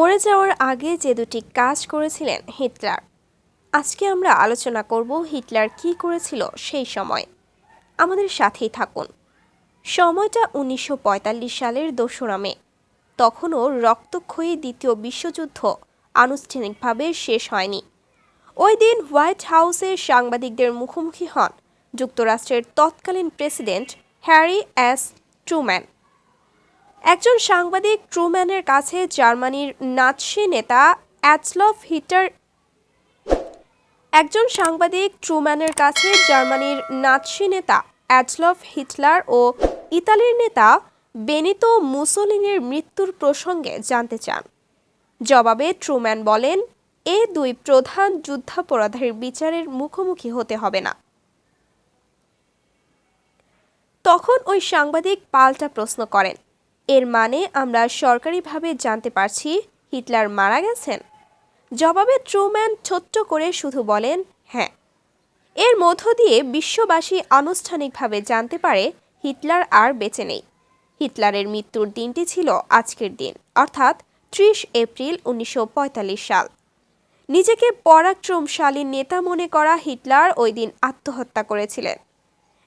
মরে যাওয়ার আগে যে দুটি কাজ করেছিলেন হিটলার। আজকে আমরা আলোচনা করব হিটলার কি করেছিল সেই সময়। আমাদের সাথেই থাকুন। সময়টা উনিশশো পঁয়তাল্লিশ সালের দোসরা মে। তখনও রক্তক্ষয়ী দ্বিতীয় বিশ্বযুদ্ধ আনুষ্ঠানিকভাবে শেষ হয়নি। ওই দিন হোয়াইট হাউসে সাংবাদিকদের মুখোমুখি হন যুক্তরাষ্ট্রের তৎকালীন প্রেসিডেন্ট হ্যারি এস ট্রুম্যান। একজন সাংবাদিক ট্রুম্যানের কাছে জার্মানির নাৎসি নেতা অ্যাচলফ হিটার একজন সাংবাদিক ট্রুম্যানের কাছে জার্মানির নাৎসি নেতা অ্যাডলফ হিটলার ও ইতালির নেতা বেনিতো মুসোলিনের মৃত্যুর প্রসঙ্গে জানতে চান। জবাবে ট্রুম্যান বলেন, এ দুই প্রধান যুদ্ধাপরাধের বিচারের মুখোমুখি হতে হবে না। তখন ওই সাংবাদিক পাল্টা প্রশ্ন করেন। এর মানে আমরা সরকারিভাবে জানতে পারছি হিটলার মারা গেছেন। জবাবে ট্রুম্যান ছোট্ট করে শুধু বলেন হ্যাঁ। এর মধ্য দিয়ে বিশ্ববাসী আনুষ্ঠানিকভাবে জানতে পারে হিটলার আর বেঁচে নেই। হিটলারের মৃত্যুর দিনটি ছিল আজকের দিন, অর্থাৎ ত্রিশ এপ্রিল উনিশশো পঁয়তাল্লিশ সাল। নিজেকে পরাক্রমশালী নেতা মনে করা হিটলার ওই দিন আত্মহত্যা করেছিলেন।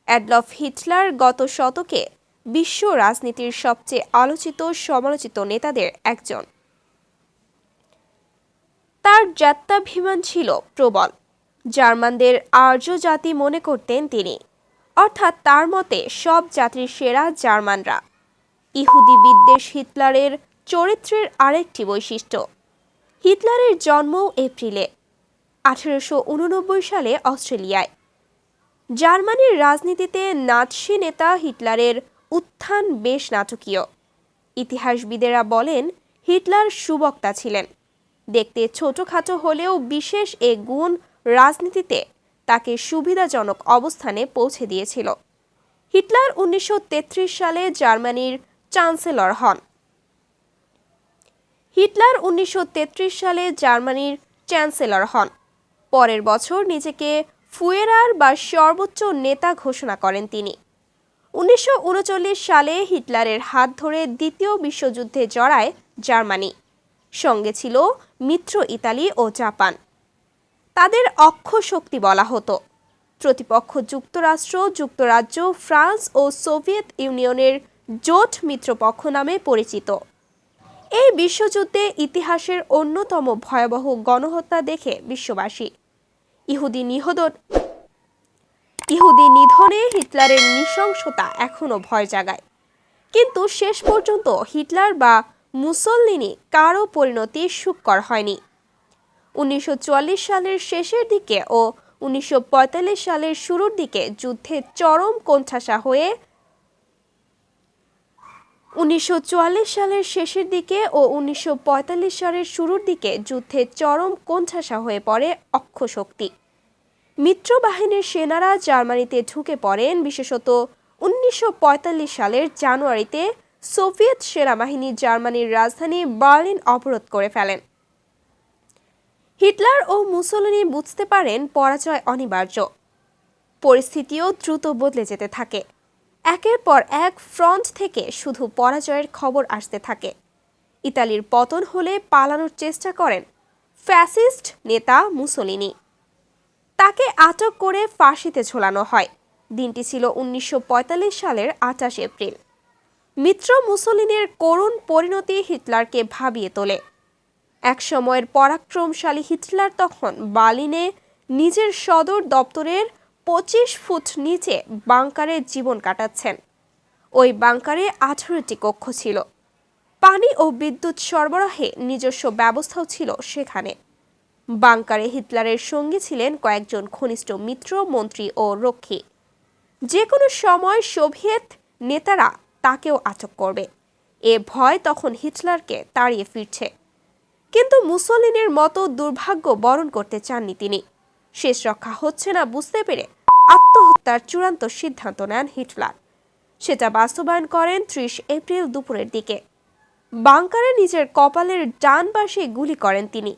অ্যাডলফ হিটলার গত শতকে বিশ্ব রাজনীতির সবচেয়ে আলোচিত সমালোচিত নেতাদের একজন। তার যাত্রাভিমান ছিল প্রবল। জার্মানদের আর্য জাতি মনে করতেন তিনি। অর্থাৎ তার মতে সব জাতির সেরা জার্মানরা। ইহুদি বিদ্বেষ হিটলারের চরিত্রের আরেকটি বৈশিষ্ট্য। হিটলারের জন্ম এপ্রিলে আঠেরোশো সালে অস্ট্রেলিয়ায়। জার্মানির রাজনীতিতে নাৎসি নেতা হিটলারের উত্থান বেশ নাটকীয়। ইতিহাসবিদেরা বলেন, হিটলার সুবক্তা ছিলেন। দেখতে ছোটখাটো হলেও বিশেষ এ গুণ রাজনীতিতে তাকে সুবিধাজনক অবস্থানে পৌঁছে দিয়েছিল। হিটলার উনিশশো তেত্রিশ সালে জার্মানির চ্যান্সেলর হন। হিটলার উনিশশো তেত্রিশ সালে জার্মানির চ্যান্সেলর হন। পরের বছর নিজেকে ফুয়েরার বা সর্বোচ্চ নেতা ঘোষণা করেন তিনি। উনিশশো উনচল্লিশ সালে হিটলারের হাত ধরে দ্বিতীয় বিশ্বযুদ্ধে জড়ায় জার্মানি। সঙ্গে ছিল মিত্র ইতালি ও জাপান। তাদের অক্ষ শক্তি বলা হতো। প্রতিপক্ষ যুক্তরাষ্ট্র, যুক্তরাজ্য, ফ্রান্স ও সোভিয়েত ইউনিয়নের জোট মিত্রপক্ষ নামে পরিচিত। এই বিশ্বযুদ্ধে ইতিহাসের অন্যতম ভয়াবহ গণহত্যা দেখে বিশ্ববাসী। ইহুদি নিহত ইহুদি নিধনে হিটলারের নৃশংসতা এখনও ভয় জাগায়। কিন্তু শেষ পর্যন্ত হিটলার বা মুসল্লিনি কারও পরিণতি সুখকর হয়নি। উনিশশো চুয়াল্লিশ সালের শেষের দিকে ও উনিশশো পঁয়তাল্লিশ সালের শুরুর দিকে যুদ্ধে চরম কোণঠাসা হয়ে উনিশশো চুয়াল্লিশ সালের শেষের দিকে ও উনিশশো পঁয়তাল্লিশ সালের শুরুর দিকে যুদ্ধে চরম কোণঠাসা হয়ে পড়ে অক্ষশক্তি। মিত্রবাহিনীর সেনারা জার্মানিতে ঢুকে পড়েন। বিশেষত উনিশশো পঁয়তাল্লিশ সালের জানুয়ারিতে সোভিয়েত সেনাবাহিনী জার্মানির রাজধানী বার্লিন অবরোধ করে ফেলেন। হিটলার ও মুসোলিনি বুঝতে পারেন পরাজয় অনিবার্য। পরিস্থিতিও দ্রুত বদলে যেতে থাকে। একের পর এক ফ্রন্ট থেকে শুধু পরাজয়ের খবর আসতে থাকে। ইতালির পতন হলে পালানোর চেষ্টা করেন ফ্যাসিস্ট নেতা মুসোলিনি। তাকে আটক করে ফাঁসিতে ঝোলানো হয়। দিনটি ছিল উনিশশো পঁয়তাল্লিশ সালের আঠাশ এপ্রিল। মিত্র মুসলিনের করুণ পরিণতি হিটলারকে ভাবিয়ে তোলে। এক সময়ের পরাক্রমশালী হিটলার তখন বার্লিনে নিজের সদর দপ্তরের পঁচিশ ফুট নিচে বাংকারে জীবন কাটাচ্ছেন। ওই বাংকারে আঠারোটি কক্ষ ছিল। পানি ও বিদ্যুৎ সরবরাহে নিজস্ব ব্যবস্থাও ছিল সেখানে। বাংকারে হিটলারের সঙ্গী ছিলেন কয়েকজন ঘনিষ্ঠ মিত্র, মন্ত্রী ও রক্ষী। যে কোনো সময় সোভিয়েত নেতারা তাকেও আটক করবে। এ ভয় তখন হিটলারকে তাড়িয়ে ফিরছে। কিন্তু মুসলিনের মতো দুর্ভাগ্য বরণ করতে চাননি তিনি। শেষ রক্ষা হচ্ছে না বুঝতে পেরে আত্মহত্যার চূড়ান্ত সিদ্ধান্ত নেন হিটলার। সেটা বাস্তবায়ন করেন ত্রিশ এপ্রিল দুপুরের দিকে। বাংকারে নিজের কপালের ডান পাশে গুলি করেন তিনি।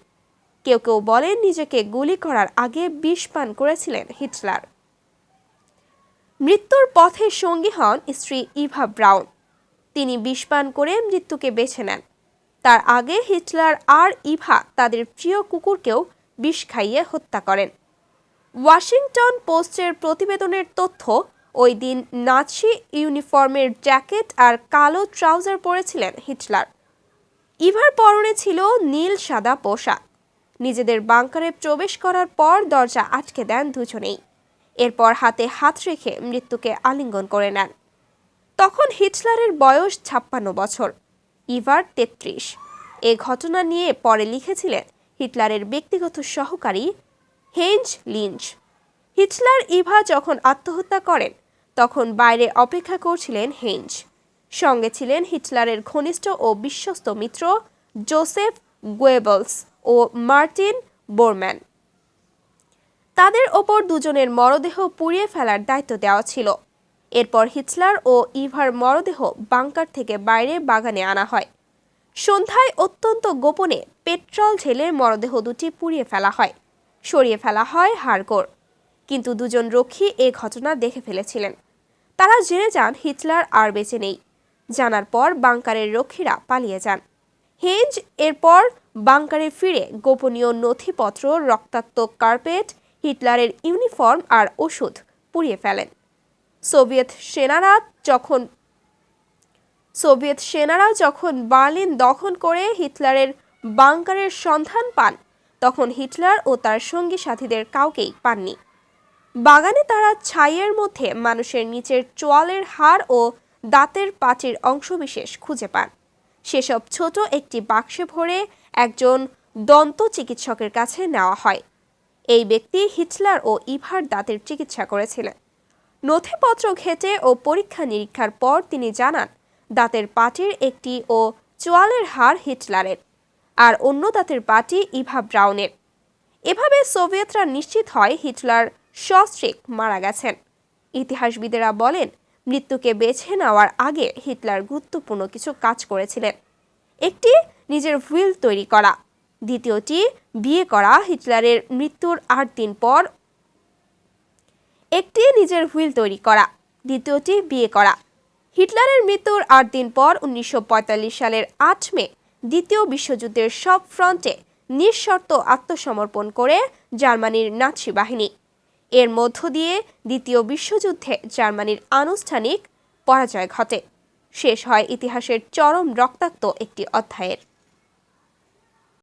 কেউ কেউ বলেন নিজেকে গুলি করার আগে বিষ পান করেছিলেন হিটলার। মৃত্যুর পথে সঙ্গী হন স্ত্রী ইভা ব্রাউন। তিনি বিষ পান করে মৃত্যুকে বেছে নেন। তার আগে হিটলার আর ইভা তাদের প্রিয় কুকুরকেও বিষ খাইয়ে হত্যা করেন। ওয়াশিংটন পোস্টের প্রতিবেদনের তথ্য, ওই দিন নাৎসি ইউনিফর্মের জ্যাকেট আর কালো ট্রাউজার পরেছিলেন হিটলার। ইভার পরনে ছিল নীল সাদা পোশাক। নিজেদের বাংকারে প্রবেশ করার পর দরজা আটকে দেন দুজনেই। এরপর হাতে হাত রেখে মৃত্যুকে আলিঙ্গন করে নেন। তখন হিটলারের বয়স ছাপ্পান্ন বছর, ইভার তেত্রিশ। এ ঘটনা নিয়ে পরে লিখেছিলেন হিটলারের ব্যক্তিগত সহকারী হেঞ্জ লিঞ্চ। হিটলার ইভা যখন আত্মহত্যা করেন, তখন বাইরে অপেক্ষা করছিলেন হেঞ্জ। সঙ্গে ছিলেন হিটলারের ঘনিষ্ঠ ও বিশ্বস্ত মিত্র জোসেফ গোয়েবলস। ও মার্টিন বোরম্যান। তাদের ওপর দুজনের মরদেহ পুড়িয়ে ফেলার দায়িত্ব দেওয়া ছিল। এরপর হিটলার ও ইভার মরদেহ বাংকার থেকে বাইরে বাগানে আনা হয়। সন্ধ্যায় অত্যন্ত গোপনে পেট্রল ঢেলে মরদেহ দুটি পুড়িয়ে ফেলা হয়। সরিয়ে ফেলা হয় হাড়গোড় কিন্তু দুজন রক্ষী এ ঘটনা দেখে ফেলেছিলেন। তারা জেনে যান হিটলার আর বেঁচে নেই। জানার পর বাংকারের রক্ষীরা পালিয়ে যান। হেঞ্জ এরপর বাংকারে ফিরে গোপনীয় নথিপত্র, রক্তাক্ত কার্পেট, হিটলারের ইউনিফর্ম আর ওষুধ পুড়িয়ে ফেলেন। সোভিয়েত সেনারা যখন, সোভিয়েত সেনারা যখন বার্লিন দখল করে হিটলারের বাংকারের সন্ধান পান, তখন হিটলার ও তার সঙ্গী সাথীদের কাউকেই পাননি। বাগানে তারা ছাইয়ের মধ্যে মানুষের নিচের চোয়ালের হাড় ও দাঁতের পাটির অংশবিশেষ খুঁজে পান। সেসব ছোট একটি বাক্সে ভরে একজন দন্ত চিকিৎসকের কাছে নেওয়া হয়। এই ব্যক্তি হিটলার ও ইভার দাঁতের চিকিৎসা করেছিলেন। নথিপত্র ঘেটে ও পরীক্ষা নিরীক্ষার পর তিনি জানান, দাঁতের পাটির একটি ও চোয়ালের হাড় হিটলারের, আর অন্য দাঁতের পাটি ইভা ব্রাউনের। এভাবে সোভিয়েতরা নিশ্চিত হয় হিটলার সস্ট্রিক মারা গেছেন। ইতিহাসবিদেরা বলেন, মৃত্যুকে বেছে নেওয়ার আগে হিটলার গুরুত্বপূর্ণ কিছু কাজ করেছিলেন। একটি নিজের হুইল তৈরি করা। দ্বিতীয়টি, বিয়ে করা হিটলারের মৃত্যুর আট দিন পর। একটি নিজের হুইল তৈরি করা। দ্বিতীয়টি, বিয়ে করা। হিটলারের মৃত্যুর আট দিন পর উনিশশো পঁয়তাল্লিশ সালের আট মে, দ্বিতীয় বিশ্বযুদ্ধের সব ফ্রন্টে নিঃশর্ত আত্মসমর্পণ করে জার্মানির নাৎসি বাহিনী। এর মধ্য দিয়ে দ্বিতীয় বিশ্বযুদ্ধে জার্মানির আনুষ্ঠানিক পরাজয় ঘটে। শেষ হয় ইতিহাসের চরম রক্তাক্ত একটি অধ্যায়ের।